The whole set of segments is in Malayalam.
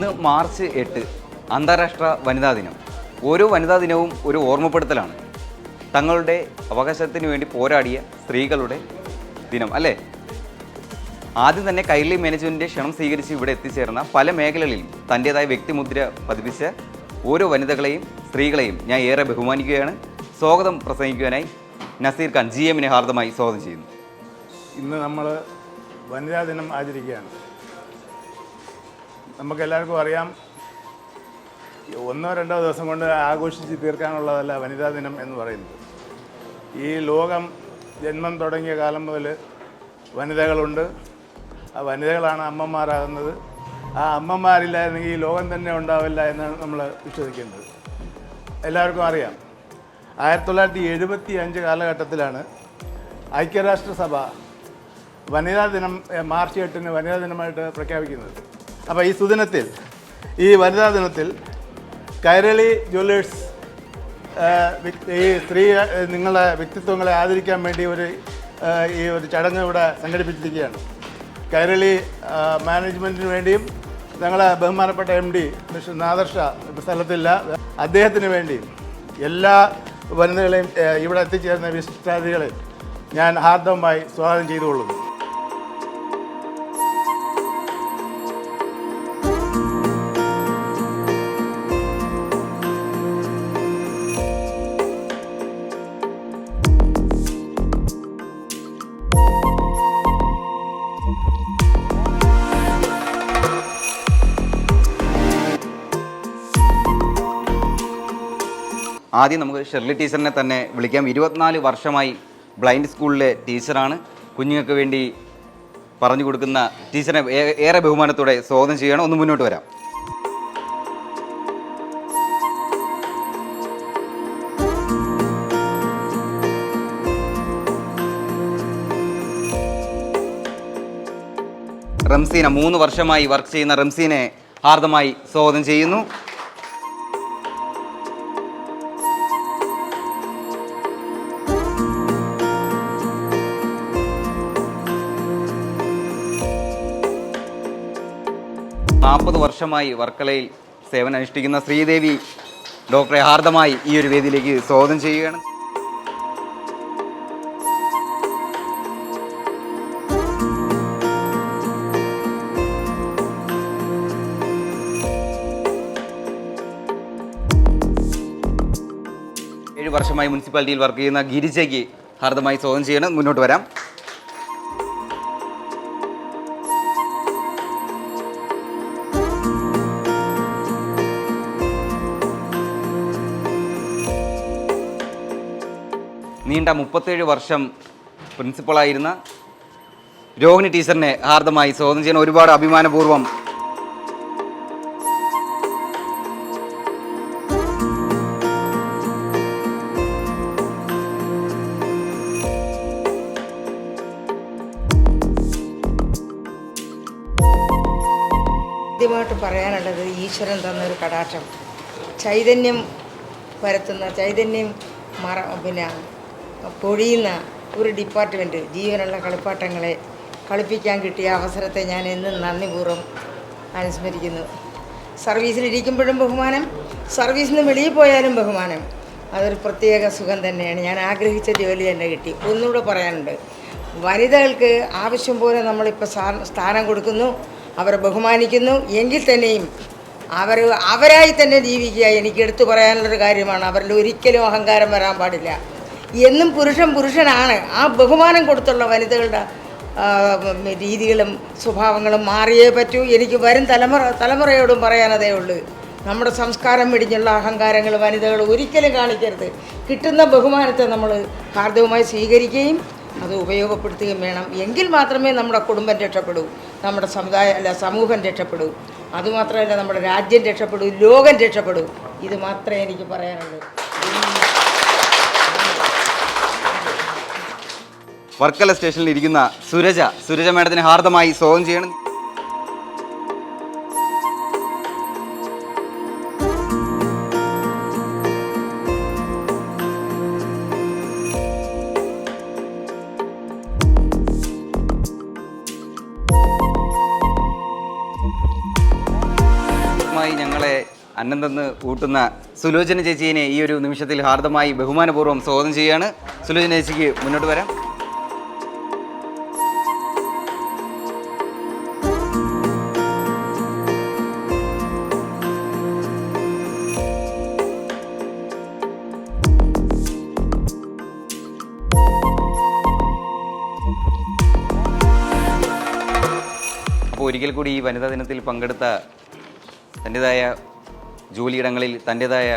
ഇന്ന് മാർച്ച് എട്ട് അന്താരാഷ്ട്ര വനിതാ ദിനം. ഓരോ വനിതാ ദിനവും ഒരു ഓർമ്മപ്പെടുത്തലാണ്. തങ്ങളുടെ അവകാശത്തിന് വേണ്ടി പോരാടിയ സ്ത്രീകളുടെ ദിനം അല്ലേ? ആദ്യം തന്നെ കൈലി മാനേജ്മെന്റിന്റെ ക്ഷണം സ്വീകരിച്ച് ഇവിടെ എത്തിച്ചേർന്ന പല മേഖലകളിലും തന്റേതായ വ്യക്തിമുദ്ര പതിപ്പിച്ച ഓരോ വനിതകളെയും സ്ത്രീകളെയും ഞാൻ ഏറെ ബഹുമാനിക്കുകയാണ്. സ്വാഗതം പ്രസംഗിക്കുവാനായി നസീർ ഖാൻ ജി എമ്മിനെ ഹാർദമായി സ്വാഗതം ചെയ്യുന്നു. ഇന്ന് നമ്മൾ വനിതാ ദിനം ആചരിക്കുകയാണ്. നമുക്കെല്ലാവർക്കും അറിയാം. ഒന്നോ രണ്ടോ ദിവസം കൊണ്ട് ആഘോഷിച്ച് തീർക്കാനുള്ളതല്ല വനിതാ ദിനം എന്ന് പറയുന്നത്. ഈ ലോകം ജന്മം തുടങ്ങിയ കാലം മുതൽ വനിതകളുണ്ട്. ആ വനിതകളാണ് അമ്മമാരാകുന്നത്. ആ അമ്മമാരില്ലായിരുന്നെങ്കിൽ ഈ ലോകം തന്നെ ഉണ്ടാവില്ല എന്നാണ് നമ്മൾ വിശ്വസിക്കുന്നത് എല്ലാവർക്കും അറിയാം. ആയിരത്തി തൊള്ളായിരത്തി എഴുപത്തി അഞ്ച് കാലഘട്ടത്തിലാണ് ഐക്യരാഷ്ട്രസഭ വനിതാ ദിനം മാർച്ച് എട്ടിന് വനിതാ ദിനമായിട്ട് പ്രഖ്യാപിക്കുന്നത്. അപ്പോൾ ഈ സുദിനത്തിൽ ഈ വനിതാ ദിനത്തിൽ കൈരളി ജ്വല്ലേഴ്സ് ഈ സ്ത്രീ നിങ്ങളുടെ വ്യക്തിത്വങ്ങളെ ആദരിക്കാൻ വേണ്ടി ഒരു ഈ ഒരു ചടങ്ങ് ഇവിടെ സംഘടിപ്പിച്ചിരിക്കുകയാണ്. കൈരളി മാനേജ്മെന്റിന് വേണ്ടിയും ഞങ്ങളെ ബഹുമാനപ്പെട്ട എം ഡി മിസ്റ്റർ നാദർഷ സ്ഥലത്തില്ല. അദ്ദേഹത്തിന് വേണ്ടിയും എല്ലാ വനിതകളെയും ഇവിടെ എത്തിച്ചേർന്ന വിശിഷ്ടാതികളെ ഞാൻ ഹാർദവമായി സ്വാഗതം ചെയ്തുകൊള്ളുന്നു. ആദ്യം നമുക്ക് ഷെർലി ടീച്ചറിനെ തന്നെ വിളിക്കാം. ഇരുപത്തിനാല് വർഷമായി ബ്ലൈൻഡ് സ്കൂളിലെ ടീച്ചറാണ്. കുഞ്ഞുങ്ങൾക്ക് വേണ്ടി പറഞ്ഞു കൊടുക്കുന്ന ടീച്ചറിനെ ഏറെ ബഹുമാനത്തോടെ സ്വാഗതം ചെയ്യണം ഒന്ന് മുന്നോട്ട് വരാം. റംസീന മൂന്ന് വർഷമായി വർക്ക് ചെയ്യുന്ന റംസീനെ ഹാർദമായി സ്വാഗതം ചെയ്യുന്നു. വർഷമായി വർക്കലയിൽ സേവനം അനുഷ്ഠിക്കുന്ന ശ്രീദേവി ഡോക്ടറെ ഹാർദമായി ഈ ഒരു വേദിയിലേക്ക് സ്വാഗതം ചെയ്യുകയാണ്. ഏഴ് വർഷമായി മുനിസിപ്പാലിറ്റിയിൽ വർക്ക് ചെയ്യുന്ന ഗിരിജയ്ക്ക് ഹാർദമായി സ്വാഗതം ചെയ്യണം മുന്നോട്ട് വരാം. നീണ്ട മുപ്പത്തേഴ് വർഷം പ്രിൻസിപ്പളായിരുന്ന രോഹിണി ടീച്ചറിനെ ഹാർദമായി സ്വാഗതം ചെയ്യുന്ന ഒരുപാട് അഭിമാനപൂർവം ആദ്യമായിട്ട് പറയാനുള്ളത് ഈശ്വരൻ തന്നൊരു കടാക്ഷം. ചൈതന്യം പരത്തുന്ന ചൈതന്യം മറ പിന്നെ പൊഴിയുന്ന ഒരു ഡിപ്പാർട്ട്മെന്റ് ജീവനുള്ള കളിപ്പാട്ടങ്ങളെ കളിപ്പിക്കാൻ കിട്ടിയ അവസരത്തെ ഞാൻ എന്നും നന്ദിപൂർവം അനുസ്മരിക്കുന്നു. സർവീസിലിരിക്കുമ്പോഴും ബഹുമാനം സർവീസിൽ നിന്ന് വെളിയിൽ പോയാലും ബഹുമാനം. അതൊരു പ്രത്യേക സുഖം തന്നെയാണ്. ഞാൻ ആഗ്രഹിച്ച ജോലി തന്നെ കിട്ടി. ഒന്നുകൂടെ പറയാനുണ്ട്. വനിതകൾക്ക് ആവശ്യം പോലെ നമ്മളിപ്പോൾ സ്ഥാ- സ്ഥാനം കൊടുക്കുന്നു അവരെ ബഹുമാനിക്കുന്നു. എങ്കിൽ തന്നെയും അവർ അവരായി തന്നെ ജീവിക്കുക എനിക്ക് എടുത്തു പറയാനുള്ളൊരു കാര്യമാണ്. അവരിൽ ഒരിക്കലും അഹങ്കാരം വരാൻ പാടില്ല. എന്നും പുരുഷൻ പുരുഷനാണ്. ആ ബഹുമാനം കൊടുത്തുള്ള വനിതകളുടെ രീതികളും സ്വഭാവങ്ങളും മാറിയേ പറ്റൂ. എനിക്ക് വരും തലമുറ തലമുറയോടും പറയാനതേ ഉള്ളൂ. നമ്മുടെ സംസ്കാരം പിടിഞ്ഞുള്ള അഹങ്കാരങ്ങൾ വനിതകൾ ഒരിക്കലും കാണിക്കരുത്. കിട്ടുന്ന ബഹുമാനത്തെ നമ്മൾ ഹാർദവുമായി സ്വീകരിക്കുകയും അത് ഉപയോഗപ്പെടുത്തുകയും വേണം. എങ്കിൽ മാത്രമേ നമ്മുടെ കുടുംബം രക്ഷപ്പെടൂ. നമ്മുടെ സമുദായം അല്ല സമൂഹം രക്ഷപ്പെടൂ. അതുമാത്രമല്ല നമ്മുടെ രാജ്യം രക്ഷപ്പെടൂ ലോകം രക്ഷപ്പെടൂ. ഇത് മാത്രമേ എനിക്ക് പറയാനുള്ളൂ. വർക്കല സ്റ്റേഷനിൽ ഇരിക്കുന്ന സുരജ സുരജ മാഡത്തിന് ഹാർദമായി സ്വാഗതം ചെയ്യണം. ഞങ്ങളെ അന്നന്തെന്ന് തന്ന് ഊട്ടുന്ന സുലോചന ചേച്ചീനെ ഈ ഒരു നിമിഷത്തിൽ ഹാർദമായി ബഹുമാനപൂർവം സ്വാഗതം ചെയ്യുകയാണ് സുലോചന ചേച്ചിക്ക് മുന്നോട്ട് വരാം. ഒരിക്കൽ കൂടി ഈ വനിതാ ദിനത്തിൽ പങ്കെടുത്ത തന്റെതായ ജോലിയിടങ്ങളിൽ തന്റെതായ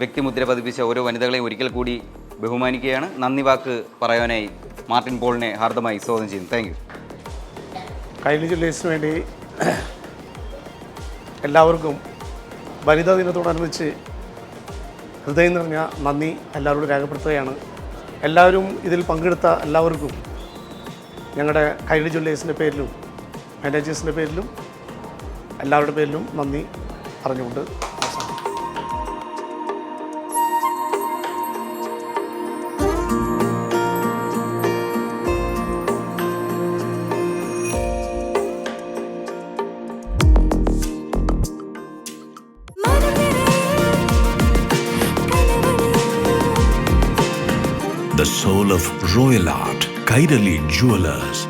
വ്യക്തിമുദ്ര പതിപ്പിച്ച ഓരോ വനിതകളെയും ഒരിക്കൽ കൂടി ബഹുമാനിക്കുകയാണ്. നന്ദി വാക്ക് പറയാനായി മാർട്ടിൻ പോളിനെ ഹാർദമായി സ്വാഗതം ചെയ്യുന്നു. താങ്ക് യു കൈലി ജില്ലേഴ്സിന് വേണ്ടി എല്ലാവർക്കും വനിതാ ദിനത്തോടനുബന്ധിച്ച് ഹൃദയം നിറഞ്ഞ നന്ദി എല്ലാവരോടും രേഖപ്പെടുത്തുകയാണ്. എല്ലാവരും ഇതിൽ പങ്കെടുത്ത എല്ലാവർക്കും ഞങ്ങളുടെ കൈലി ജ്വല്ലേഴ്സിന്റെ പേരിലും മാനേജേഴ്സിന്റെ പേരിലും എല്ലാവരുടെ പേരിലും നന്ദി പറഞ്ഞുകൊണ്ട്. The soul of royal art, Kairali Jewelers.